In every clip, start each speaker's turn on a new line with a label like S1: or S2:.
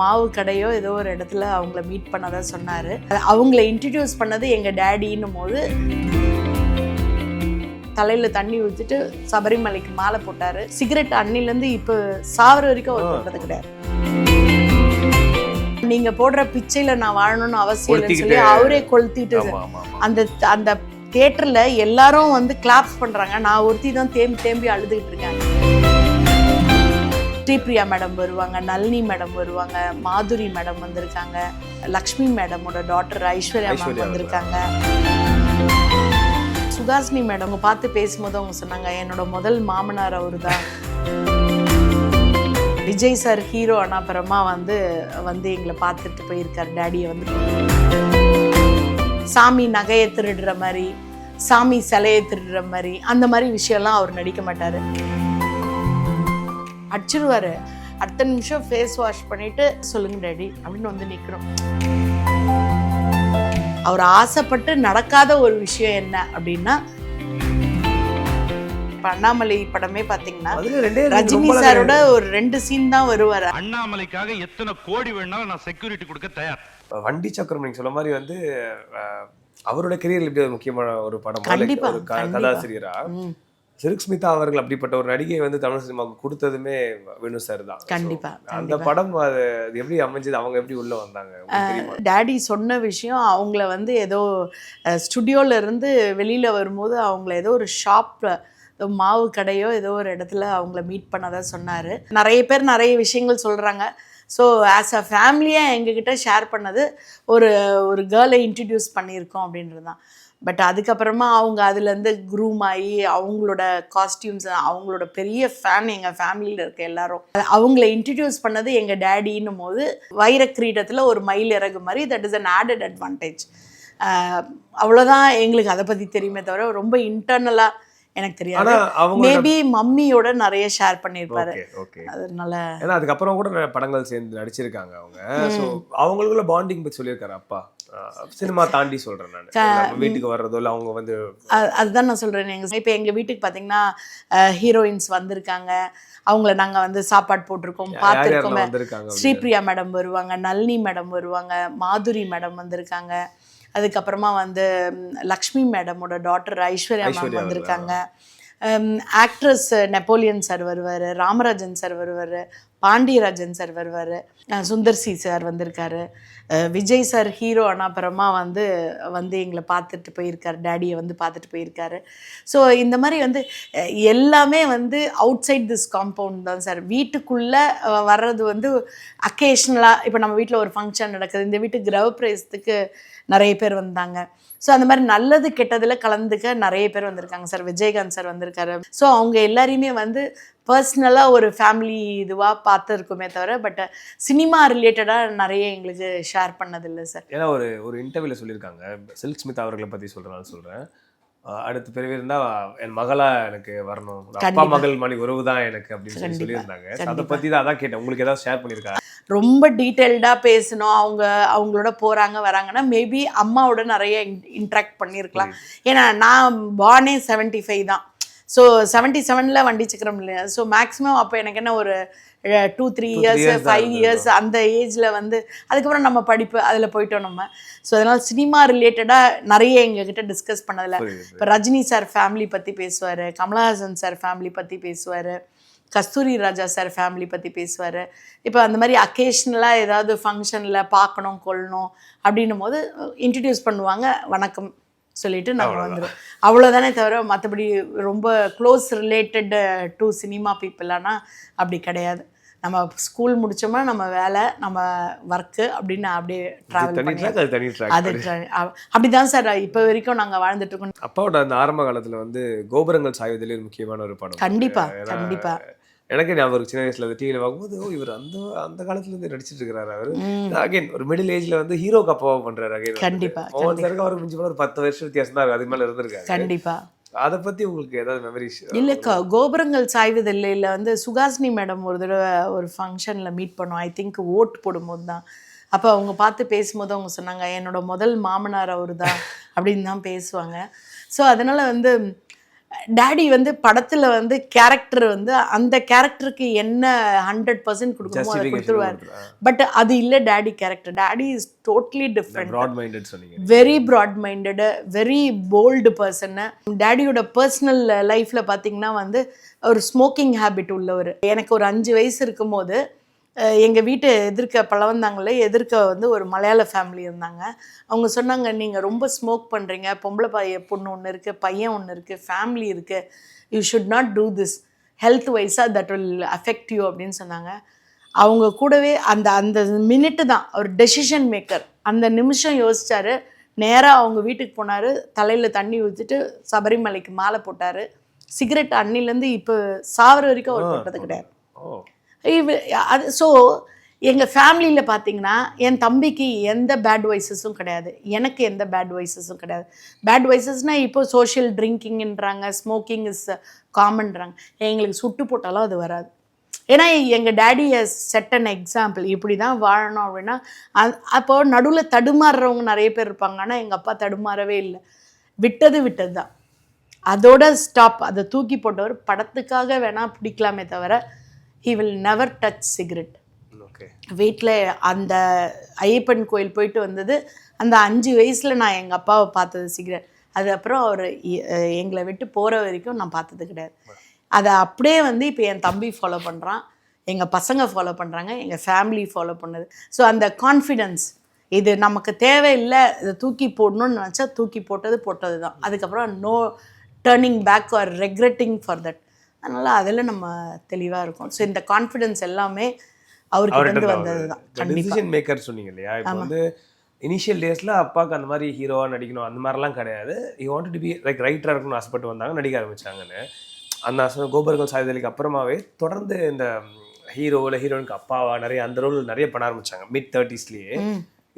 S1: மாவு கடையோ ஏதோ ஒரு இடத்துல அவங்கள மீட் பண்ணதா சொன்னாரு. அவங்கள இன்ட்ரடியூஸ் பண்ணது எங்க டேடின்னும் போது தலையில தண்ணி ஊத்திட்டு சபரிமலைக்கு மாலை போட்டாரு. சிகரெட் அன்னிலேருந்து இப்போ சாவர வரைக்கும் அவர் போட்டது கிடையாது. நீங்க போடுற பிச்சையில நான் வாழணும்னு அவசியம் இல்லைன்னு சொல்லி அவரே கொளுத்திட்டு அந்த அந்த தியேட்டர்ல எல்லாரும் வந்து கிளாப்ஸ் பண்றாங்க. நான் ஒருத்தி தான் தேம்பி தேம்பி அழுதுகிட்டு இருக்கேன். ஸ்ரீபிரியா மேடம் வருவாங்க நளினி மேடம் வருவாங்க மாதுரி மேடம் வந்திருக்காங்க லக்ஷ்மி மேடமோட டாட்டர் ஐஸ்வர்யா மேம் வந்திருக்காங்க. சுகாசினி மேடம் அவங்க பார்த்து பேசும்போது அவங்க சொன்னாங்க என்னோட முதல் மாமனார் அவரு தான் விஜய் சார் ஹீரோ ஆன அப்புறமா வந்து வந்து எங்களை பார்த்துட்டு போயிருக்காரு டேடியை வந்து சாமி நகையை திருடுற மாதிரி சாமி சிலையை திருடுற மாதிரி அந்த மாதிரி விஷயம்லாம் அவர் நடிக்க மாட்டாரு. அடிச்சிருவாரு. அடுத்த நிமிஷம் ஃபேஸ் வாஷ் பண்ணிட்டு சொல்லுங்க டேடி அப்படின்னு வந்து நிக்கிறோம். அவர் ஆசைப்பட்டு நடக்காத ஒரு விஷயம் என்ன அப்படின்னா அண்ணாமலை படமே பாத்தீங்கன்னா ரஜினி சாரோட ஒரு ரெண்டு சீன் தான் வருவாரு.
S2: அண்ணாமலைக்காக எத்தனை கோடி வேணாலும் நான் செக்யூரிட்டி கொடுக்க தயார்.
S3: வண்டி சக்கரம் நீங்க சொன்ன மாதிரி வந்து அவரோட கெரியர்ல எப்படி ஒரு முக்கியமான ஒரு படம். கதாசிரியரா. சிறுக் ஸ்மிதா அவர்கள் அப்படிப்பட்ட ஒரு நடிகை வந்து தமிழ் சினிமாவுக்கு கொடுத்ததுமே வேணு சார் தான்.
S1: கண்டிப்பா,
S3: அந்த. படம் அது எப்படி அமைஞ்சது? அவங்க எப்படி உள்ள வந்தாங்க?
S1: டேடி சொன்ன விஷயம் அவங்கள வந்து ஏதோ ஸ்டுடியோல இருந்து வெளியில வரும்போது அவங்கள ஏதோ ஒரு ஷாப்ல மாவு கடையோ ஏதோ ஒரு இடத்துல அவங்கள மீட் பண்ணதா சொன்னாரு. நிறைய பேர் நிறைய விஷயங்கள் சொல்றாங்க. ஸோ ஆஸ் அ ஃபேமிலியாக எங்ககிட்ட ஷேர் பண்ணது ஒரு ஒரு கேர்ளை இன்ட்ரடியூஸ் பண்ணியிருக்கோம் அப்படின்றது தான் பட் அதுக்கப்புறமா அவங்க அதுலேருந்து க்ரூம் ஆகி அவங்களோட காஸ்டியூம்ஸ் அவங்களோட பெரிய ஃபேன் எங்கள் ஃபேமிலியில் இருக்க எல்லாரும். அவங்கள இன்ட்ரடியூஸ் பண்ணது எங்கள் டேடின்னும் போது வைர கிரீடத்தில் ஒரு மயில் இறகு மாதிரி that is an added advantage அவ்வளோதான் எங்களுக்கு அதை பற்றி தெரியுமே தவிர ரொம்ப இன்டர்னலாக எனக்கு தெரியாது. மேபி மம்மியோட நிறைய ஷேர் பண்ணியிருப்பாரு. அதனால
S3: ஏன்னா அதுக்கப்புறம் கூட படங்கள் சேர்ந்து நடிச்சிருக்காங்க அவங்க. ஸோ அவங்களுக்குள்ள பாண்டிங் பத்தி சொல்லியிருக்காரு அப்பா. சினிமா தாண்டி சொல்றேன் நான். வீட்டுக்கு வர்றதோ இல்ல அவங்க வந்து
S1: அதுதான் நான் சொல்கிறேன் எங்கள் இப்போ எங்கள் வீட்டுக்கு பார்த்தீங்கன்னா ஹீரோயின்ஸ் வந்திருக்காங்க. அவங்கள நாங்கள் வந்து சாப்பாடு போட்டிருக்கோம் பார்த்துருக்கோம். ஸ்ரீபிரியா மேடம் வருவாங்க நளினி மேடம் வருவாங்க மாதுரி மேடம் வந்திருக்காங்க. அதுக்கப்புறமா வந்து லக்ஷ்மி மேடமோட டாட்டர் ஐஸ்வர்யா மேம் வந்திருக்காங்க. ஆக்ட்ரஸ் நெப்போலியன் சார் வருவார் ராமராஜன் சார் வருவார். பாண்டியராஜன் சார் வருவார். சுந்தர் சி சார் வந்திருக்காரு. விஜய் சார் ஹீரோ ஆன அப்புறமா வந்து வந்து எங்களை பார்த்துட்டு போயிருக்காரு. டேடியை வந்து பார்த்துட்டு போயிருக்காரு. ஸோ இந்த மாதிரி வந்து எல்லாமே வந்து அவுட் சைட் திஸ் காம்பவுண்ட் தான் சார். வீட்டுக்குள்ளே வர்றது வந்து அக்கேஷ்னலாக இப்போ நம்ம வீட்டில் ஒரு ஃபங்க்ஷன் நடக்குது. இந்த வீட்டு கிரகப்பிரவேசத்துக்கு நிறைய பேர் வந்தாங்க. ஸோ அந்த மாதிரி நல்லது கெட்டதில் கலந்துக்க நிறைய பேர் வந்திருக்காங்க சார். விஜயகாந்த் சார் வந்திருக்காரு. ஸோ அவங்க எல்லாரையுமே வந்து பர்சனலாக ஒரு ஃபேமிலி இதுவாக பார்த்துருக்குமே தவிர பட் சினிமா ரிலேட்டடாக நிறைய எங்களுக்கு ஷேர் பண்ணதில்லை சார்.
S3: ஏன்னா ஒரு ஒரு இன்டர்வியூல சொல்லியிருக்காங்க. சில்க் ஸ்மித் அவர்களை பற்றி சொல்றேன் சொல்கிறேன் அடுத்த பிறவி இருந்தா என் மகளா எனக்கு வரணும். அப்பா. மகள் மணி உறவு தான் எனக்கு அப்படின்னு சொல்லி சொல்லியிருந்தாங்க. அதை. பத்தி தான் அதான் கேட்டேன். உங்களுக்கு ஏதாவது ஷேர் பண்ணியிருக்காங்க
S1: ரொம்ப டீட்டெயில்டாக பேசணும். அவங்க அவங்களோட போகிறாங்க வராங்கன்னா மேபி அம்மாவோட நிறைய இன்ட்ராக்ட் பண்ணியிருக்கலாம். ஏன்னா நான் பார்னே செவன்ட்டி ஃபைவ் தான். ஸோ செவன்ட்டி செவனில் வண்டி சக்கரம் இல்லையா ஸோ மேக்ஸிமம் அப்போ எனக்கு என்ன ஒரு two three years five. Years அந்த ஏஜில் வந்து அதுக்கப்புறம் நம்ம படிப்பு அதில் போயிட்டோம் நம்ம. ஸோ அதனால் சினிமா ரிலேட்டடாக நிறைய எங்ககிட்ட டிஸ்கஸ் பண்ணதில்ல
S3: புரியுது,
S1: இப்போ ரஜினி சார் ஃபேமிலி பற்றி பேசுவார் கமலஹாசன் சார் ஃபேமிலி பற்றி பேசுவார் கஸ்தூரி ராஜா சார் ஃபேமிலி பற்றி பேசுவார். இப்போ அந்த மாதிரி அக்கேஷ்னலாக ஏதாவது ஃபங்க்ஷனில் பார்க்கணும் கொள்ளணும் அப்படின்னும் போது இன்ட்ரடியூஸ் பண்ணுவாங்க வணக்கம் சொல்லிட்டு நாங்கள் வந்துடும் அவ்வளோதானே தவிர மற்றபடி ரொம்ப க்ளோஸ் ரிலேட்டட் டு சினிமா பீப்புளானா அப்படி கிடையாது. நம்ம ஸ்கூல் முடிச்சோமா நம்ம வேலை நம்ம ஒர்க்கு அப்படின்னு அப்படியே ட்ராவல் பண்ணி
S3: அது தனி
S1: அது
S3: ட்ராக்
S1: tra- அ- அப்படிதான் சார் இப்போ வரைக்கும் நாங்கள் வாழ்ந்துட்டு இருக்கோம்.
S3: அப்பாவோட அந்த ஆரம்ப காலத்துல வந்து கோபுரங்கள் சாய்வதிலே முக்கியமான ஒரு படம்.
S1: கண்டிப்பா கண்டிப்பா.
S3: எனக்கே ஞாபகம் சின்ன வயசுல அந்த டிவியில் பார்க்கும்போது இவர் அந்த அந்த காலத்துல இருந்து நடிச்சிட்டு இருக்கிறாரு அவரு. அகைன் ஒரு மிடில் ஏஜ்ல வந்து ஹீரோக்கு அப்பாவா பண்றாரு அகைன்
S1: கண்டிப்பா,
S3: மோகன். சாருக்கு அவருக்கு மிஞ்சி ஒரு பத்து வருஷம் வித்தியாசம் தான். அதுக்கு மேல இருந்திருக்காரு
S1: கண்டிப்பா.
S3: அதை பத்தி உங்களுக்கு ஏதாவது மெமரிஸ்
S1: இல்ல க- கோபுரங்கள் சாய்வதில்லை இல்லை வந்து சுகாசினி மேடம் ஒரு தடவை ஒரு ஃபங்க்ஷன்ல மீட் பண்ணோம். ஐ திங்க் ஓட் போடும்போது தான். அப்போ அவங்க பார்த்து பேசும்போது அவங்க சொன்னாங்க என்னோட முதல் மாமனார் அவர் தான் அப்படின்னு தான் பேசுவாங்க. ஸோ அதனால வந்து டேடி வந்து படத்துல வந்து கேரக்டர் வந்து அந்த கேரக்டருக்கு என்ன ஹண்ட்ரட் பர்சன்ட் கொடுக்கணுமோ அதை கொடுத்துருவாரு. பட் அது இல்லை daddy character daddy is totally different very broad minded very bold பர்சன்னு டேடியோட பர்சனல் லைஃப்பில் பார்த்தீங்கன்னா வந்து ஒரு ஸ்மோக்கிங் ஹேபிட் உள்ளவர். எனக்கு ஒரு அஞ்சு வயசு இருக்கும்போது எங்கள் வீட்டு எதிர்க்க பழவந்தாங்களே எதிர்க்க வந்து ஒரு மலையாள ஃபேமிலி இருந்தாங்க. அவங்க சொன்னாங்க நீங்கள் ரொம்ப ஸ்மோக் பண்ணுறீங்க பொம்பளை பைய பொண்ணு ஒன்று இருக்குது பையன் ஒன்று இருக்குது ஃபேமிலி இருக்குது you should not do this health வைஸாக தட் வில் அஃபெக்ட் யூ அப்படின்னு சொன்னாங்க. அவங்க கூடவே அந்த அந்த மினிட்டு தான் ஒரு டெசிஷன் மேக்கர் அந்த நிமிஷம் யோசிச்சாரு. நேராக அவங்க வீட்டுக்கு போனார். தலையில் தண்ணி ஊற்றிட்டு சபரிமலைக்கு மாலை போட்டார். சிகரெட் அன்னிலேருந்து இப்போ சாவர வரைக்கும் அவர் போட்டது கிடையாது. அது ஸோ எங்கள் ஃபேமிலியில் பார்த்தீங்கன்னா என் தம்பிக்கு எந்த பேட் வைசஸும் கிடையாது. எனக்கு எந்த பேட் வைசஸும் கிடையாது. பேட் வைசஸ்னால் இப்போ சோஷியல் ட்ரிங்கிங்ன்றாங்க ஸ்மோக்கிங் இஸ் காமன்றாங்க எங்களுக்கு சுட்டு போட்டாலும் அது வராது. ஏன்னா எங்கள் டேடி செட் அன் எக்ஸாம்பிள் இப்படி தான் வாழணும் அப்படின்னா அப்போ நடுவில் தடுமாறுறவங்க நிறைய பேர் இருப்பாங்க. ஆனால் எங்கள் அப்பா தடுமாறவே இல்லை. விட்டது விட்டது தான் அதோட ஸ்டாப் அதை தூக்கி போட்டவர் படத்துக்காக வேணால் பிடிக்கலாமே தவிர he will never touch cigarette
S3: okay
S1: வீட்டில் அந்த ஐயப்பன் கோயில் போயிட்டு வந்தது அந்த அஞ்சு வயசில் நான் எங்கள் அப்பாவை பார்த்தது சிகரெட் அது அப்புறம் அவர் எங்களை விட்டு போகிற வரைக்கும் நான் பார்த்தது கிடையாது. அதை அப்படியே வந்து இப்போ என் தம்பி ஃபாலோ பண்ணுறான் எங்கள் பசங்க ஃபாலோ பண்ணுறாங்க எங்கள் ஃபேமிலி ஃபாலோ பண்ணுது. ஸோ அந்த கான்ஃபிடென்ஸ் இது நமக்கு தேவையில்லை இதை தூக்கி போடணும்னு நினச்சா தூக்கி போட்டது போட்டது தான் அதுக்கப்புறம் no turning back or regretting for that அதனால் அதில் நம்ம தெளிவாக இருக்கும். ஸோ இந்த கான்ஃபிடென்ஸ் எல்லாமே அவர்கிட்ட இருந்து வந்தது தான்.
S3: டிசிஷன் மேக்கர் சொன்னீங்க இல்லையா? இப்போ வந்து இனிஷியல் டேஸ்ல அப்பாவுக்கு அந்த மாதிரி ஹீரோவா நடிக்கணும் அந்த மாதிரிலாம் கிடையாது. You want to be like ரைட்டரா இருக்கணும்னு ஆசைப்பட்டு வந்தாங்க நடிக்க ஆரம்பிச்சாங்கன்னு அந்த ஆசை கோபர்கள் சாய்தலுக்கு அப்புறமாவே தொடர்ந்து இந்த ஹீரோ இல்லை ஹீரோனுக்கு அப்பாவா நிறைய அந்த ரோல் நிறைய பண்ண ஆரம்பிச்சாங்க மிட் தேர்ட்டிஸ்லயே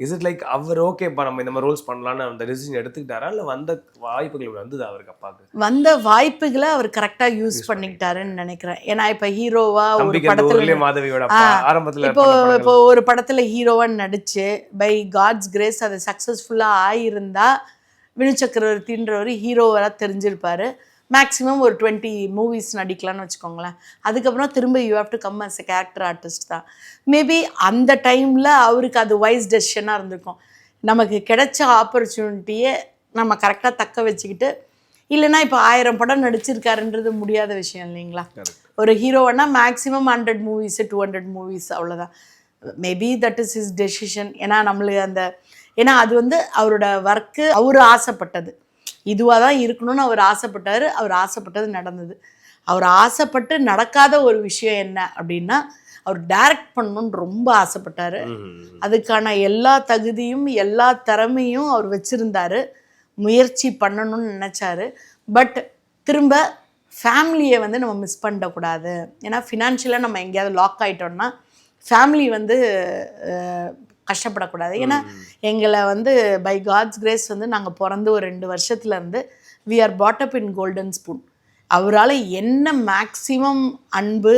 S3: இஸ் இட் லைக் அவர் ஓகேப்பா நம்ம இந்த மாதிரி ரோல்ஸ் பண்ணலாம்னு அந்த டிசிஷன் எடுத்துக்கிட்டாரா? இல்லை வந்த வாய்ப்புகள் வந்தது அவருக்கு அப்பாவுக்கு?
S1: வந்த வாய்ப்புகளை அவர் கரெக்டாக யூஸ் பண்ணிக்கிட்டாருன்னு நினைக்கிறேன். ஏன்னா இப்போ ஹீரோவா ஒரு படத்தில்
S3: மாதவியோட ஆரம்பத்துல
S1: இப்போ. இப்போ ஒரு படத்துல ஹீரோவா நடிச்சு பை காட்ஸ் கிரேஸ் அது சக்ஸஸ்ஃபுல்லா ஆயிருந்தா வினு சக்கரவர்த்தின்றவர் ஹீரோவராக தெரிஞ்சிருப்பாரு. மேக்ஸிமம் ஒரு டுவெண்ட்டி மூவிஸ் நடிக்கலாம்னு வச்சுக்கோங்களேன். அதுக்கப்புறம் திரும்ப you have to come as a character artist தான். மேபி அந்த டைமில் அவருக்கு அது வைஸ் டெசிஷனாக இருந்திருக்கும். நமக்கு கிடைச்ச ஆப்பர்ச்சுனிட்டியை நம்ம கரெக்டாக தக்க வச்சுக்கிட்டு இல்லைன்னா இப்போ ஆயிரம் படம் நடிச்சிருக்காருன்றது முடியாத விஷயம் இல்லைங்களா. ஒரு ஹீரோவனா maximum hundred movies two hundred movies அவ்வளோதான் maybe that is his decision ஏன்னா நம்மளுக்கு அந்த ஏன்னா அது வந்து அவரோட ஒர்க்கு அவர் ஆசைப்பட்டது. இதுவாக தான் இருக்கணும்னு அவர் ஆசைப்பட்டாரு. அவர் ஆசைப்பட்டது நடந்தது. அவர் ஆசைப்பட்டு நடக்காத ஒரு விஷயம் என்ன அப்படின்னா அவர் டைரக்ட் பண்ணணும்னு ரொம்ப ஆசைப்பட்டாரு. அதுக்கான எல்லா தகுதியும் எல்லா திறமையும் அவர் வச்சுருந்தாரு. முயற்சி பண்ணணும்னு நினச்சாரு. பட் திரும்ப ஃபேமிலியை வந்து நம்ம மிஸ் பண்ணிடக்கூடாது ஏன்னா ஃபினான்ஷியலாக நம்ம எங்கேயாவது லாக் ஆயிட்டோம்னா ஃபேமிலி வந்து கஷ்டப்படக்கூடாது. ஏன்னா எங்களை வந்து பை காட்ஸ் கிரேஸ் வந்து நாங்கள் பிறந்து ஒரு ரெண்டு வருஷத்துல இருந்து we are brought up in golden spoon அவரால் என்ன மேக்ஸிமம் அன்பு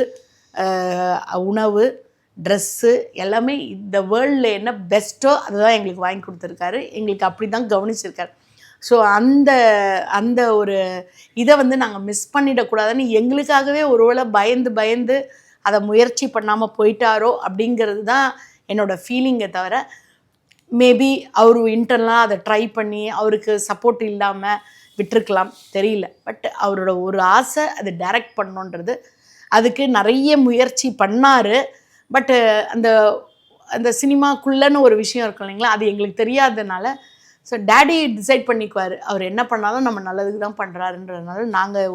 S1: உணவு ட்ரெஸ்ஸு எல்லாமே இந்த வேர்ல்டில் என்ன பெஸ்ட்டோ அதுதான் எங்களுக்கு வாங்கி கொடுத்துருக்காரு. எங்களுக்கு அப்படி தான் கவனிச்சிருக்காரு. ஸோ அந்த அந்த ஒரு இதை வந்து நாங்கள் மிஸ் பண்ணிடக்கூடாதுன்னு எங்களுக்காகவே ஒருவேளை பயந்து பயந்து அதை முயற்சி பண்ணாமல் போயிட்டாரோ அப்படிங்கிறது தான் என்னோட ஃபீலிங்கை தவிர மேபி அவர் இன்டர்னலாக அதை ட்ரை பண்ணி அவருக்கு சப்போர்ட் இல்லாமல் விட்டுருக்கலாம் தெரியல. பட் அவரோட ஒரு ஆசை அது டைரக்ட் பண்ணணுன்றது. அதுக்கு நிறைய முயற்சி பண்ணார். பட்டு அந்த அந்த சினிமாக்குள்ளன்னு ஒரு விஷயம் இருக்கும் இல்லைங்களா அது எங்களுக்கு தெரியாதனால ஸோ டேடி டிசைட் பண்ணிக்குவார். அவர் என்ன பண்ணாலும் நம்ம நல்லதுக்கு தான் பண்ணுறாருன்றதுனால நாங்கள்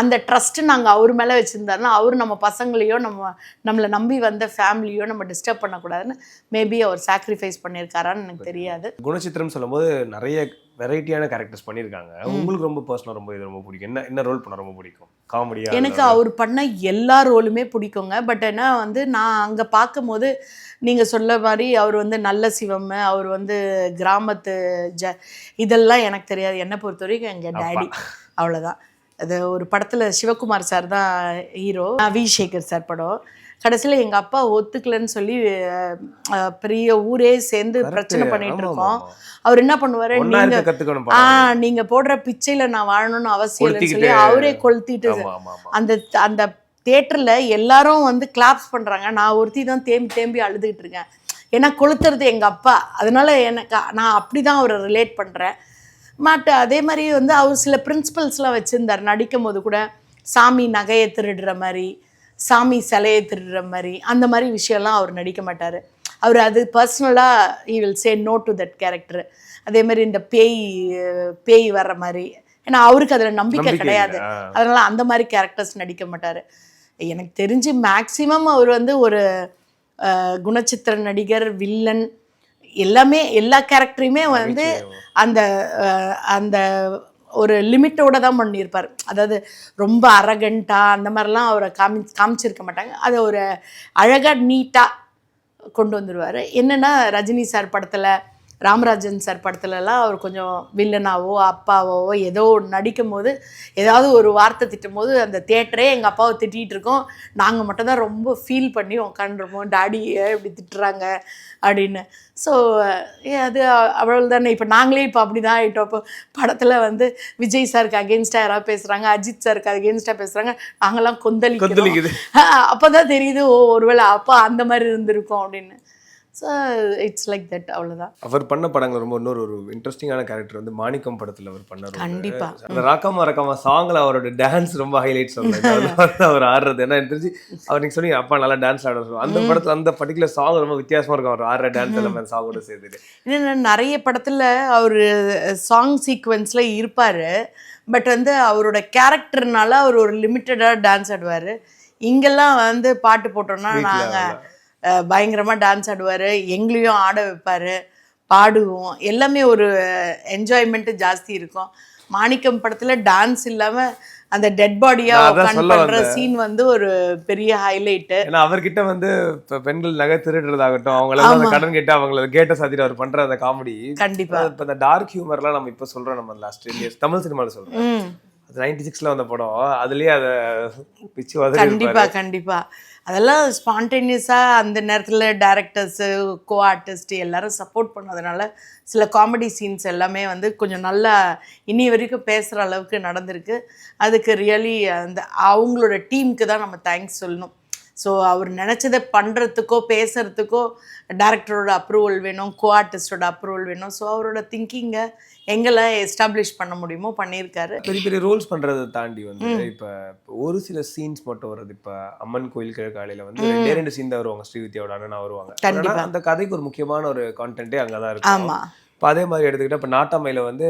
S1: அந்த ட்ரஸ்ட்டு நாங்கள் அவர் மேலே வச்சுருந்தாருன்னா அவர் நம்ம பசங்களையோ நம்ம நம்மளை நம்பி வந்த ஃபேமிலியோ நம்ம டிஸ்டர்ப் பண்ணக்கூடாதுன்னு மேபி அவர் சாக்ரிஃபைஸ் பண்ணியிருக்காரான்னு எனக்கு தெரியாது.
S3: குணச்சித்திரம் சொல்லும்போது நிறைய வெரைட்டியான கேரக்டர்ஸ் பண்ணியிருக்காங்க. உங்களுக்கு ரொம்ப பர்சனல் ரொம்ப இது ரொம்ப பிடிக்கும். என்ன என்ன ரோல் பண்ண ரொம்ப பிடிக்கும்? காமெடியா
S1: எனக்கு அவர் பண்ண எல்லா ரோலுமே பிடிக்குங்க. பட் ஏன்னா வந்து நான் அங்கே பார்க்கும்போது நீங்கள் சொல்ல மாதிரி அவர் வந்து நல்ல சிவம் அவர் வந்து கிராமத்து ஜ இதெல்லாம் எனக்கு தெரியாது. என்னை பொறுத்த வரைக்கும் எங்கள் டேடி அவ்வளோதான் அது ஒரு படத்தில் சிவகுமார் சார் தான் ஹீரோ வி சேகர் சார் படம். கடைசியில் எங்கள் அப்பா ஒத்துக்கலன்னு சொல்லி பெரிய ஊரே சேர்ந்து பிரச்சனை பண்ணிட்டு இருக்கோம். அவர் என்ன பண்ணுவாரு? நீங்க ஆ. நீங்க போடுற பிச்சையில நான் வாழணும்னு அவசியம் இல்லைன்னு சொல்லி. அவரே கொளுத்திட்டு. அந்த அந்த தியேட்டர்ல எல்லாரும் வந்து கிளாப்ஸ் பண்றாங்க. நான் ஒருத்தி தான் தேம்பி தேம்பி அழுதுகிட்டு இருக்கேன். ஏன்னா கொளுத்துறது எங்க அப்பா. அதனால எனக்கு நான் அப்படிதான் அவரை ரிலேட் பண்றேன். பட் அதே மாதிரி வந்து அவர் சில பிரின்சிபல்ஸ்லாம் வச்சிருந்தார். நடிக்கும் போது கூட சாமி நகையை திருடுற மாதிரி சாமி சிலையை திருடுற மாதிரி அந்த மாதிரி விஷயம்லாம் அவர் நடிக்க மாட்டார். அவர் அது பர்சனலாக he will say no to that character அதே மாதிரி இந்த பேய் பேய் வர்ற மாதிரி. ஏன்னா அவருக்கு அதில் நம்பிக்கை கிடையாது. அதனால அந்த மாதிரி கேரக்டர்ஸ் நடிக்க மாட்டார். எனக்கு தெரிஞ்சு மேக்சிமம் அவர் வந்து ஒரு குணச்சித்திர நடிகர் வில்லன் எல்லாமே எல்லா கேரக்டரையுமே வந்து அந்த அந்த ஒரு லிமிட்டோட தான் பண்ணியிருப்பார். அதாவது ரொம்ப அரகண்ட்டாக அந்த மாதிரிலாம் அவரை காமி காமிச்சிருக்க மாட்டாங்க. அதை ஒரு அழகாக நீட்டாக கொண்டு வந்துடுவார் என்னென்னா ரஜினி சார் படத்தில் ராமராஜன் சார் படத்துலலாம் அவர் கொஞ்சம் வில்லனாவோ அப்பாவோ ஏதோ நடிக்கும் போது ஏதாவது ஒரு வார்த்தை திட்டும் போது அந்த தேட்டரே எங்கள் அப்பாவை திட்டிகிட்டு இருக்கோம். நாங்கள் மட்டும் தான் ரொம்ப ஃபீல் பண்ணி உட்காந்துருப்போம் டாடி ஏன் இப்படி திட்டுறாங்க? அப்படின்னு. ஸோ அது அவ்வளவு தானே. இப்போ நாங்களே இப்போ அப்படி தான் ஆகிட்டோம் இப்போ படத்தில் வந்து விஜய் சாருக்கு அகேன்ஸ்டாக யாராவது பேசுகிறாங்க அஜித் சாருக்கு அகேன்ஸ்டாக பேசுகிறாங்க நாங்களாம் கொந்தளிக்கிறோம்.
S3: கொந்தளிக்குது.
S1: அப்போ தான் தெரியுது ஓ ஒருவேளை அப்பா அந்த மாதிரி இருந்திருக்கோம் அப்படின்னு. ஸோ இட்ஸ் லைக் தட் அவ்வளோதான்
S3: அவர் பண்ண படங்கள் ரொம்ப இன்னொரு ஒரு இன்ட்ரெஸ்டிங்கான கேரக்டர் வந்து மாணிக்கம் படத்துல அவர் பண்ணார்
S1: கண்டிப்பா.
S3: அந்த ராக்கமா ரக்கமா சாங்ல அவரோட டான்ஸ் ரொம்ப ஹைலைட் சொல்றேன் அவர் ஆடுறது. ஏன்னா எனக்கு தெரிஞ்சு அவர் நீங்க சொன்னீங்க அப்பா நல்லா டான்ஸ் ஆடுறது அந்த படத்துல அந்த பர்டிகுலர் சாங் ரொம்ப வித்தியாசமா இருக்கும். அவர் ஆடுற டான்ஸ் எல்லாம் சாங்கோட சேர்த்துட்டு.
S1: என்னென்ன நிறைய படத்தில் அவர் சாங் சீக்வென்ஸில் இருப்பார். பட் வந்து அவரோட கேரக்டர்னால அவர் ஒரு லிமிட்டடாக டான்ஸ் ஆடுவார். இங்கெல்லாம் வந்து பாட்டு போட்டோம்னா நாங்கள் பயங்கரமாக டான்ஸ் ஆடுவார். எங்களையும் ஆட வைப்பார். பாடுவோம். எல்லாமே ஒரு என்ஜாய்மெண்ட்டு ஜாஸ்தி இருக்கும். மாணிக்கம் படத்தில் டான்ஸ் இல்லாமல் அந்த டெட் பண்ணுற
S3: வந்தேன்.
S1: சீன் வந்து ஒரு பெரிய ஹைலைட்டு
S3: ஏன்னா அவர்கிட்ட வந்து பெண்கள் நகை திருடுறதாகட்டும் அவங்க எல்லாம் அந்த. கடன் கேட்டு அவங்கள கேட்ட சாத்திட்டு அவர் பண்ற அந்த காமெடி
S1: கண்டிப்பாக
S3: இப்ப இந்த டார்க் ஹியூமர்லாம் நம்ம இப்ப சொல்றோம் நம்ம லாஸ்ட் இயர்ஸ் தமிழ் சினிமால சொல்றோம். நைன்டி சிக்ஸ்ல வந்த படம். அதுலயே அதை பிச்சு
S1: கண்டிப்பா கண்டிப்பா. அதெல்லாம் ஸ்பான்டேனியஸாக அந்த நேரத்தில் டேரக்டர்ஸு கோ ஆர்டிஸ்ட் எல்லாரும் சப்போர்ட் பண்ணதுனால சில காமெடி சீன்ஸ் எல்லாமே வந்து கொஞ்சம் நல்லா இனி வரைக்கும் பேசுகிற அளவுக்கு நடந்திருக்கு. அதுக்கு ரியலி அந்த அவங்களோட டீமுக்கு தான் நம்ம தேங்க்ஸ் சொல்லணும். ஸோ அவர் நினச்சதை பண்ணுறதுக்கோ பேசுகிறதுக்கோ டேரக்டரோட அப்ரூவல் வேணும் கோ ஆர்டிஸ்டோட அப்ரூவல் வேணும். ஸோ அவரோட திங்கிங்கை எங்கெல்லாம் எஸ்டாப்ளிஷ் பண்ண முடியுமோ பண்ணியிருக்காரு.
S3: பெரிய பெரிய ரோல்ஸ் பண்றதை தாண்டி வந்து இப்ப ஒரு சில சீன்ஸ் மட்டும் வருது. இப்ப அம்மன் கோயில் கிழக்காலையில வந்து ரெண்டே ரெண்டு சீன் தான் வருவாங்க. ஸ்ரீவித்யாவோட அண்ணனா வருவாங்க. அந்த கதைக்கு ஒரு முக்கியமான ஒரு கான்டென்ட்டே அங்கதான் இருக்கும்.
S1: ஆமா.
S3: இப்ப அதே மாதிரி எடுத்துக்கிட்டா இப்ப நாட்டாமையில வந்து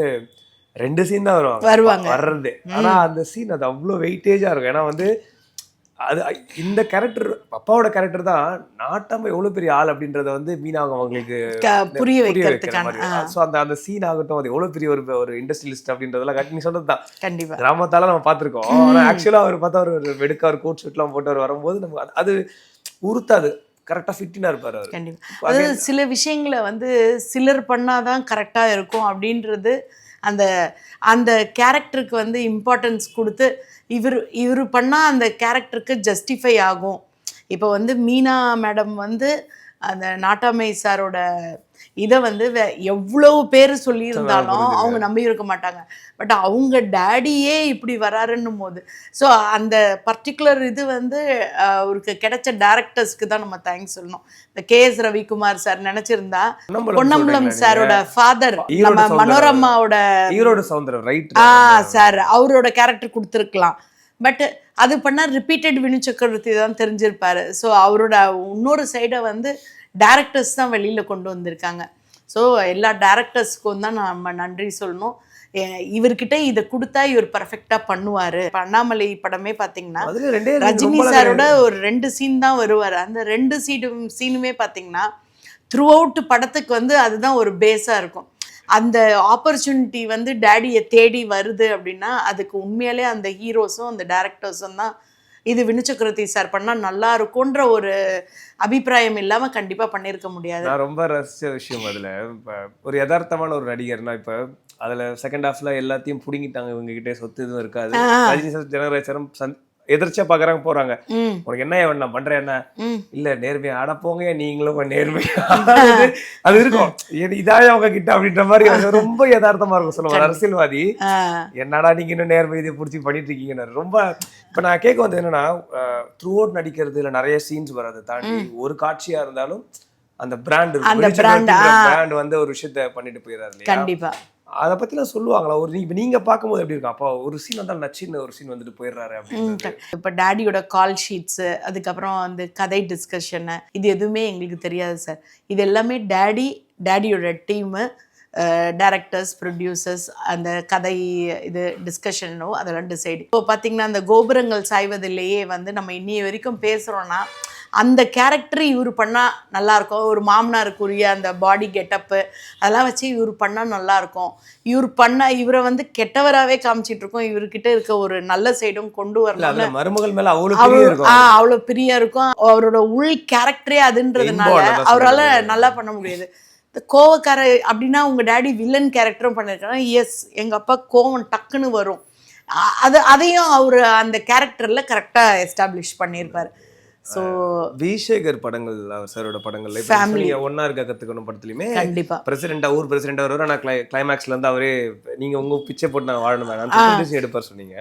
S3: ரெண்டு சீன் தான் வருவாங்க.
S1: வருவாங்க.
S3: வர்றது. ஆனா அந்த சீன் அது அவ்வளவு வெயிட்டேஜா இருக்கும். ஏன்னா வந்து அது இந்த கேரக்டர் அப்பாவோட கேரக்டர் தான் நாட்டாம எவ்வளவு பெரிய ஆள் அப்படின்றத வந்து மீனா அவங்களுக்கு
S1: புரிய
S3: வைக்கிற மாதிரி. ஸோ அந்த அந்த சீன் ஆகட்டும் அது எவ்வளவு பெரிய ஒரு ஒரு இண்டஸ்ட்ரியலிஸ்ட் அப்படின்றதெல்லாம் கட்டி நீ சொன்னது தான்.
S1: கண்டிப்பா.
S3: கிராமத்தால நம்ம பார்த்திருக்கோம். ஆனா ஆக்சுவலா அவர் பார்த்தா அவர் வெடுக்கா ஒரு கோட் ஷூட்லாம் போட்டு அவர் வரும்போது நமக்கு அது- உறுத்தாது. கரெக்டா ஃபிட்டினா இருப்பாரு அவர்.
S1: கண்டிப்பா. அதாவது சில விஷயங்களை வந்து சிலர் பண்ணாதான் கரெக்டாக இருக்கும் அப்படின்றது அந்த அந்த கேரக்டருக்கு வந்து இம்பார்ட்டன்ஸ் கொடுத்து இவர் இவர் பண்ணால் அந்த கேரக்டருக்கு ஜஸ்டிஃபை ஆகும். இப்போ வந்து மீனா மேடம் வந்து அந்த நாட்டாமை சாரோட இதை வந்து எவ்வளவு பேர் சொல்லியிருந்தாலும். அவங்க நம்பி இருக்க மாட்டாங்க. பட் அவங்க டேடியே இப்படி வராருன்னும் போது ஸோ அந்த பர்டிகுலர் இது வந்து அவருக்கு கிடைச்ச டேரக்டர்ஸ்க்கு தான் நம்ம தேங்க்ஸ் சொல்லணும். இந்த கே எஸ் ரவிக்குமார் சார் நினைச்சிருந்தா
S3: பொன்னம்பலம்
S1: சாரோட ஃபாதர் நம்ம. மனோரமாவோட
S3: Erode Soundaram right
S1: ah sir அவரோட கேரக்டர் கொடுத்துருக்கலாம். பட் அது பண்ணால் ரிப்பீட்டட் வினு சக்கரவர்த்தி தான் தெரிஞ்சிருப்பாரு. ஸோ அவரோட இன்னொரு சைடை வந்து டேரக்டர்ஸ் தான் வெளியில் கொண்டு வந்திருக்காங்க. ஸோ எல்லா டேரக்டர்ஸ்க்கும் தான் நம்ம நன்றி சொல்லணும். இவர்கிட்ட இதை கொடுத்தா இவர் பர்ஃபெக்டாக பண்ணுவார். அண்ணாமலை படமே
S3: ரெண்டு
S1: ரஜினி சாரோட ஒரு ரெண்டு சீன் தான் வருவார். அந்த ரெண்டு சீடும் சீனுமே பார்த்தீங்கன்னா த்ரூ அவுட் படத்துக்கு வந்து அதுதான் ஒரு பேஸாக இருக்கும். அந்த ஆப்பர்ச்சுனிட்டி வந்து டேடியை தேடி வருது அப்படின்னா அதுக்கு உண்மையாலே அந்த ஹீரோஸும் அந்த டேரக்டர்ஸும் தான் இது வினுச்சக்கரவர்த்தி சார் பண்ணால் நல்லா இருக்கும்ன்ற ஒரு அபிப்பிராயம் இல்லாமல் கண்டிப்பாக பண்ணியிருக்க முடியாது.
S3: நான் ரொம்ப ரசிச்ச விஷயம் அதுல. இப்ப ஒரு யதார்த்தமான ஒரு நடிகர்னா இப்ப அதுல செகண்ட் ஹாஃப்ல எல்லாத்தையும் புடுங்கிட்டாங்க இவங்க கிட்டே சொத்து எதுவும் இருக்காது. ரஜினி சார் ஜனரேச்சரம் எதிர்ச்சியா பாக்குறாங்க போறாங்க. உனக்கு என்ன நான் பண்றேன் என்ன? இல்ல நேர்மையா அட போங்க நீங்களும் நேர்மையா. அது- இருக்கும். இது இதாய அவங்க கிட்ட அப்படின்ற மாதிரி ரொம்ப யதார்த்தமா இருக்கும். சொல்லுவாங்க. அரசியல்வாதி என்னடா நீங்க இன்னும் நேர்மை இதை பிடிச்சி பண்ணிட்டு இருக்கீங்கன்னு. ரொம்ப இப்ப நான் கேட்க வந்தது என்னன்னா த்ரூ அவுட் நடிக்கிறது இல்ல நிறைய சீன்ஸ் வராது. தாண்டி ஒரு காட்சியா இருந்தாலும் அந்த பிராண்ட். பிராண்ட் வந்து ஒரு விஷயத்த பண்ணிட்டு போயிடாரு
S1: கண்டிப்பா.
S3: அதை பத்திலாம் சொல்லுவாங்களா? ஒரு இப்ப நீங்க பார்க்கும்போது எப்படி இருக்கும்? அப்போ ஒரு சீன் வந்தா நச்சுன்னு ஒரு சீன் வந்துட்டு போயிடுறாரு அப்படின்னு
S1: இப்போ டேடியோட கால் ஷீட்ஸு அதுக்கப்புறம் வந்து கதை டிஸ்கஷனு இது எதுவுமே எங்களுக்கு தெரியாது சார் இது எல்லாமே டேடி டேடியோட டீமு டேரக்டர்ஸ் ப்ரொடியூசர்ஸ் அந்த கதை இது டிஸ்கஷனோ அதெல்லாம் டிசைடு இப்போ பார்த்தீங்கன்னா அந்த கோபுரங்கள் சாய்வதிலேயே வந்து நம்ம இன்னைய வரைக்கும் பேசுகிறோன்னா அந்த கேரக்டர் இவர் பண்ணால் நல்லாயிருக்கும். ஒரு மாமனாருக்குரிய அந்த பாடி கெட்டப்பு அதெல்லாம் வச்சு இவர் பண்ணால் நல்லாயிருக்கும். இவர் பண்ண இவரை வந்து கெட்டவராகவே காமிச்சிட்டு இருக்கோம் இவர்கிட்ட இருக்க ஒரு நல்ல சைடும் கொண்டு
S3: அதுல மருமகள் மேல பெரிய இருக்கும்.
S1: ஆ அவ்வளோ பிரியம் இருக்கும். அவரோட உள் கேரக்டரே அதுன்றதுனால அவரால். நல்லா பண்ண முடியாது. கோவக்கார அப்படின்னா உங்க டேடி வில்லன் கேரக்டரும் பண்ணியிருக்காங்க எஸ் எங்க அப்பா கோவம் டக்குன்னு வரும். அது அதையும் அவர் அந்த கேரக்டர்ல கரெக்டா எஸ்டாப்ளிஷ் பண்ணியிருப்பாரு. ஸோ
S3: விசேகர் படங்கள் சாரோட படங்கள்ல. நீங்க ஒன்னா இருக்க கத்துக்கணும் படத்துலயுமே
S1: கண்டிப்பா
S3: பிரசிடென்டா ஊர் பிரசிடென்ட் வருவார் ஆனா கிளைமேக்ஸ்ல இருந்து அவரே நீங்க உங்க பிச்சை போட்டு நான் வாழணும் வேணாம் எடுப்பார் சொன்னீங்க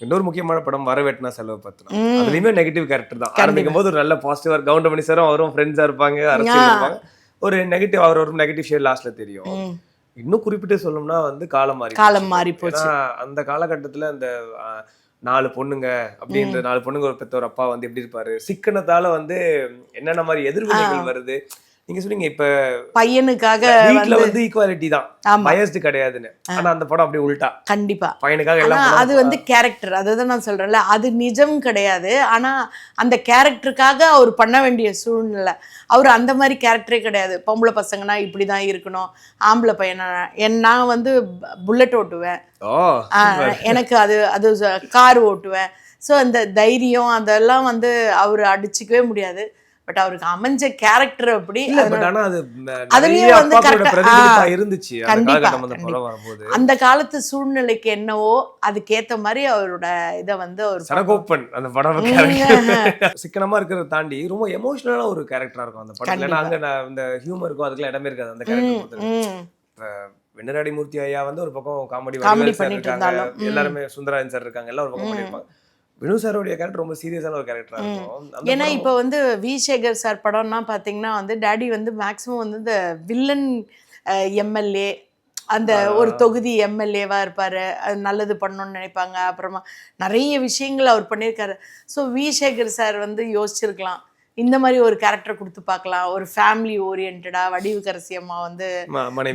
S3: இன்னொரு முக்கியமான படம் வரவேட்டினா செலவு பத்திரம். அதுலயுமே நெகட்டிவ் கேரக்டர் தான் ஆரம்பிக்கும் போது ஒரு நல்ல பாசிட்டிவா கவுண்டமணி சாரும் அவரும் ஃப்ரெண்ட்ஸா இருப்பாங்க அரசியல். இருப்பாங்க ஒரு நெகட்டிவ் அவர் ஒரு நெகட்டிவ் ஷேட் லாஸ்ட்ல தெரியும். இன்னும் குறிப்பிட்டு சொல்லணும்னா வந்து காலம் மாறி
S1: காலம். மாறி போச்சு.
S3: அந்த காலகட்டத்துல அந்த நாலு பொண்ணுங்க அப்படின்ற நாலு பொண்ணுங்க ஒரு பெத்த ஒரு அப்பா வந்து எப்படி இருப்பாரு? சிக்கனத்தால வந்து என்னென்ன மாதிரி எதிர்வினைகள் வருது? நீங்க சொன்னீங்க இப்ப
S1: பையனுக்காக
S3: வீட்ல
S1: வந்து
S3: ஈக்குவாலிட்டி தான். பயஸ்டு கிடையாதுன்னு. ஆனா அந்த படம் அப்படியே உள்டா.
S1: கண்டிப்பா.
S3: பையனுக்காக எல்லாம்
S1: அது வந்து கேரக்டர் அதுதான் நான் சொல்றேன்ல அது நிஜம் கிடையாது. ஆனா அந்த கேரக்டருக்காக அவர் பண்ண வேண்டிய சூழ்நிலை. அவர் அந்த மாதிரி கேரக்டரே கிடையாது. பொம்பளை பசங்கன்னா இப்படி தான் இருக்கணும். ஆம்பளை பையனா என் நான் வந்து புல்லட் ஓட்டுவேன். எனக்கு அது அது கார் ஓட்டுவேன். ஸோ அந்த தைரியம் அதெல்லாம் வந்து அவர் அடிச்சுக்கவே முடியாது. பட் அவருக்கு அமைஞ்ச கேரக்டர் அப்படி அதுலயும் வந்து
S3: இருந்துச்சு அந்த. படம்
S1: காலத்து சூழ்நிலைக்கு என்னவோ அதுக்கேத்த மாதிரி அவரோட இதை வந்து அவர்
S3: சரகோப்பன் அந்த படம். சிக்கனமா இருக்கிறத தாண்டி ரொம்ப எமோஷனலான ஒரு கேரக்டரா இருக்கும் அந்த ஏன்னா
S1: கண்டிப்பா.
S3: அங்க இந்த ஹியூமருக்கும் அதுக்கெல்லாம் இடமே இருக்காது அந்த கேரக்டர். வெண்ணராடி மூர்த்தி ஐயா வந்து ஒரு பக்கம் காமெடி
S1: பண்ணிட்டு
S3: இருக்காங்க. எல்லாருமே சுந்தராஜன் சார் இருக்காங்க எல்லாம் ஒரு பக்கம். பண்ணிருப்பாங்க வினு சாரோடைய கேரக்டர் ரொம்ப சீரியஸான ஒரு கேரக்டரா இருக்கும். அந்த
S1: ஏன்னா இப்போ வந்து வி. சேகர் சார் படம்னா பார்த்தீங்கன்னா வந்து டேடி வந்து மேக்ஸிமம் வந்து இந்த வில்லன் எம்எல்ஏ அந்த. ஒரு தொகுதி எம்எல்ஏவா இருப்பாரு. அது நல்லது பண்ணணும்னு நினைப்பாங்க. அப்புறமா நிறைய விஷயங்கள் அவர் பண்ணியிருக்காரு. So we. சேகர் சார் வந்து யோசிச்சிருக்கலாம். இந்த மாதிரி ஒரு கேரக்டர் கொடுத்து பார்க்கலாம். ஒரு ஃபேமிலி ஓரியன்டா வடிவுக்கரசி அம்மா வந்து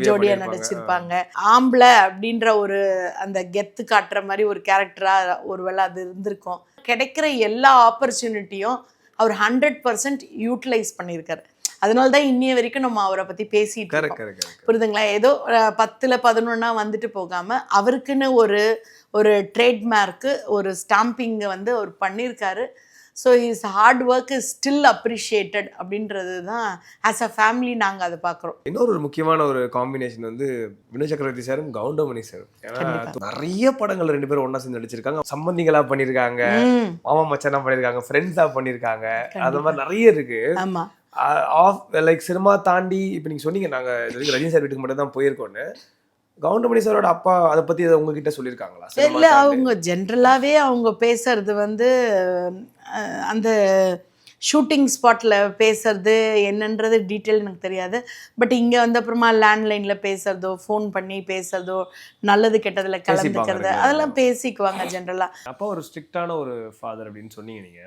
S1: ஜோடியா. நடிச்சிருப்பாங்க. ஆம்பளை அப்படின்ற ஒரு அந்த கெத்து காட்டுற மாதிரி ஒரு கேரக்டரா ஒருவேளை அது இருந்திருக்கும். கிடைக்கிற எல்லா ஆப்பர்ச்சுனிட்டியும் அவர் ஹண்ட்ரட் பர்சன்ட் யூட்டிலைஸ் பண்ணியிருக்காரு. அதனால தான் இன்னைய வரைக்கும் நம்ம அவரை பத்தி பேசிட்டு இருக்கோம். புரியுதுங்களா? ஏதோ பத்துல பதினொன்னா வந்துட்டு போகாம அவருக்குன்னு ஒரு ஒரு ட்ரேட்மார்க்கு ஒரு ஸ்டாம்பிங் வந்து அவர் பண்ணியிருக்காரு. So is hard work is still appreciated அப்படின்றது தான் ஆஸ் அ ஃபேமிலி நாங்கள் அதை பார்க்குறோம்.
S3: இன்னொரு ஒரு முக்கியமான ஒரு காம்பினேஷன் வந்து வினு சக்கரவர்த்தி சாரும் கவுண்டமணி சாரும். ஏன்னா நிறைய படங்கள் ரெண்டு பேரும் ஒண்ணா சேர்ந்து நடிச்சிருக்காங்க. சம்பந்திகளா பண்ணிருக்காங்க
S1: ம்.
S3: மாமா மச்சானா பண்ணிருக்காங்க ஃப்ரெண்ட்ஸா பண்ணிருக்காங்க அந்த மாதிரி நிறைய இருக்கு.
S1: ஆமா.
S3: ஆஃப் லைக் சினிமா தாண்டி இப்போ நீங்க சொன்னீங்க நாங்க இது வரைக்கும் ரஜினி சார் வீட்டுக்கு மட்டும் தான் போயிருக்கோன்னு கவுண்டமணி சாரோட அப்பா அதை பத்தி எதாவது உங்ககிட்ட சொல்லியிருக்காங்களா?
S1: இல்லை? அவங்க ஜென்ரலாகவே அவங்க பேசுறது வந்து அந்த ஷூட்டிங் ஸ்பாட்டில் பேசுறது என்னன்றது டீட்டெயில் எனக்கு தெரியாது. பட் இங்கே வந்த அப்புறமா லேண்ட்லைனில் பேசுறதோ ஃபோன் பண்ணி பேசுறதோ நல்லது கெட்டதில் கலந்துக்கிறது. அதெல்லாம் பேசிக்குவாங்க ஜென்ரலாக
S3: அப்பா ஒரு ஸ்ட்ரிக்டான ஒரு ஃபாதர் அப்படின்னு சொன்னீங்க நீங்க.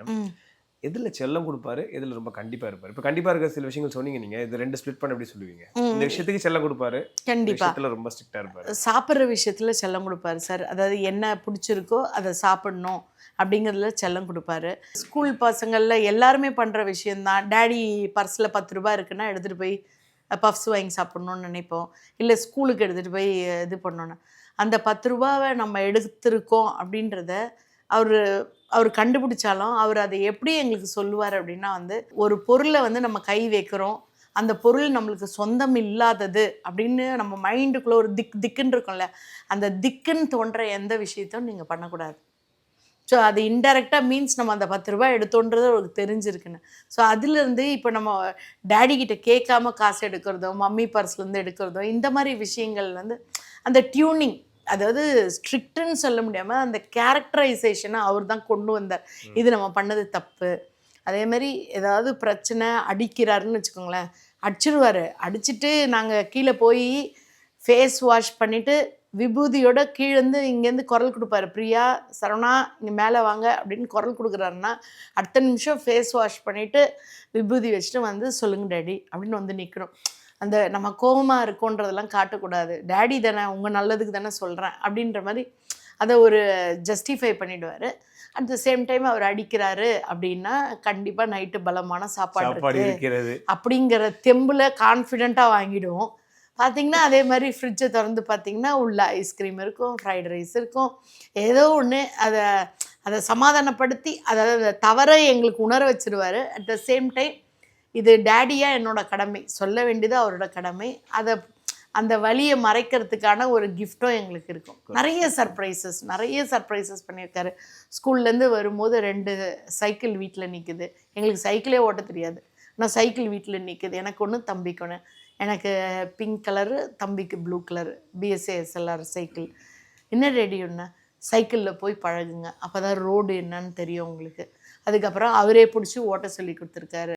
S3: எதுல செல்லம் கொடுப்பாரு? எதுல ரொம்ப கண்டிப்பா இருப்பாரு? இப்ப கண்டிப்பா இருக்கிற சில விஷயங்கள் சொன்னீங்க நீங்க. இது ரெண்டு ஸ்பிளிட் பண்ண எப்படி சொல்லுவீங்க? இந்த விஷயத்துக்கு செல்லம் கொடுப்பாரு.
S1: கண்டிப்பாக
S3: விஷயத்துல ரொம்ப ஸ்ட்ரிக்டா இருப்பாரு.
S1: சாப்பிட்ற விஷயத்துல செல்லம் கொடுப்பாரு சார். அதாவது என்ன பிடிச்சிருக்கோ அதை சாப்பிடணும். அப்படிங்கிறதுல செல்லம் கொடுப்பாரு. ஸ்கூல் பசங்களில் எல்லாருமே பண்ணுற விஷயந்தான் டேடி பர்ஸில் பத்து ரூபாய் இருக்குன்னா எடுத்துகிட்டு போய் பஃப்ஸ் வாங்கி சாப்பிட்ணுன்னு நினைப்போம். இல்லை ஸ்கூலுக்கு எடுத்துகிட்டு போய் இது பண்ணணும் அந்த பத்து ரூபாவை நம்ம எடுத்திருக்கோம் அப்படின்றத அவர் அவர் கண்டுபிடிச்சாலும் அவர் அதை எப்படி எங்களுக்கு சொல்லுவார் அப்படின்னா வந்து ஒரு பொருளை வந்து நம்ம கை வைக்கிறோம். அந்த பொருள் நம்மளுக்கு சொந்தம் இல்லாதது அப்படின்னு நம்ம மைண்டுக்குள்ளே ஒரு திக் திக்குன்னு இருக்கும்ல அந்த திக்குன்னு தோன்ற எந்த விஷயத்தையும் நீங்கள் பண்ணக்கூடாது. ஸோ அது இன்டெரக்டாக மீன்ஸ் நம்ம அந்த பத்து ரூபாய் எடுத்தோன்றது அவருக்கு தெரிஞ்சிருக்குன்னு. ஸோ அதுலேருந்து இப்போ நம்ம டேடி கிட்ட கேட்காம காசு எடுக்கிறதோ மம்மி பர்ஸ்லேருந்து எடுக்கிறதோ இந்த மாதிரி விஷயங்கள் வந்து அந்த டியூனிங் அதாவது ஸ்ட்ரிக்ட்டுன்னு சொல்ல முடியாமல் அந்த கேரக்டரைசேஷனை அவர் தான் கொண்டு வந்தார். இது நம்ம பண்ணது தப்பு. அதே மாதிரி ஏதாவது பிரச்சனை அடிக்கிறாருன்னு வச்சுக்கோங்களேன் அடிச்சிருவாரு. அடிச்சிட்டு நாங்கள் கீழே போய் ஃபேஸ் வாஷ் பண்ணிவிட்டு விபூதியோட கீழேருந்து இங்கேருந்து குரல் கொடுப்பாரு. பிரியா சரவணா இங்கே மேலே வாங்க அப்படின்னு குரல் கொடுக்குறாருன்னா அடுத்த நிமிஷம் ஃபேஸ் வாஷ் பண்ணிவிட்டு விபூதி வச்சுட்டு வந்து சொல்லுங்க டேடி அப்படின்னு வந்து நிற்கணும் அந்த நம்ம கோவமாக இருக்கோன்றதெல்லாம் காட்டக்கூடாது. டேடி தானே உங்கள் நல்லதுக்கு தானே சொல்கிறேன் அப்படின்ற மாதிரி அதை ஒரு ஜஸ்டிஃபை பண்ணிடுவார். அட் த சேம் டைம் அவர் அடிக்கிறாரு அப்படின்னா கண்டிப்பாக நைட்டு பலமான சாப்பாடு
S3: சாப்பாடு
S1: இருக்கு
S3: இருக்கிறது.
S1: அப்படிங்கிற தெம்பில் கான்ஃபிடெண்ட்டாக வாங்கிடுவோம். பார்த்தீங்கன்னா அதே மாதிரி ஃப்ரிட்ஜை திறந்து பார்த்தீங்கன்னா உள்ள ஐஸ்கிரீம் இருக்கும் ஃப்ரைட் ரைஸ் இருக்கும். ஏதோ ஒன்று அதை அதை சமாதானப்படுத்தி அதாவது தவறை எங்களுக்கு உணர வச்சிருவாரு. அட் த சேம் டைம் இது டேடியாக என்னோட கடமை. சொல்ல வேண்டியது அவரோட கடமை. அதை அந்த வழியை மறைக்கிறதுக்கான ஒரு கிஃப்ட்டும் எங்களுக்கு இருக்கும். நிறைய சர்ப்ரைசஸ் நிறைய சர்ப்ரைசஸ் பண்ணியிருக்காரு. ஸ்கூல்லேருந்து வரும்போது ரெண்டு சைக்கிள் வீட்டில் நிற்குது எங்களுக்கு சைக்கிளே ஓட்ட தெரியாது. ஆனால் சைக்கிள் வீட்டில் நிற்குது எனக்கு ஒன்று தம்பிக்கு ஒன்று எனக்கு பிங்க் கலரு தம்பிக்கு blue colour BSA SLR cycle என்ன ரெடி ஒன்று சைக்கிளில் போய் பழகுங்க. அப்போ தான் ரோடு என்னன்னு தெரியும் உங்களுக்கு. அதுக்கப்புறம் அவரே பிடிச்சி ஓட்ட சொல்லி கொடுத்துருக்காரு.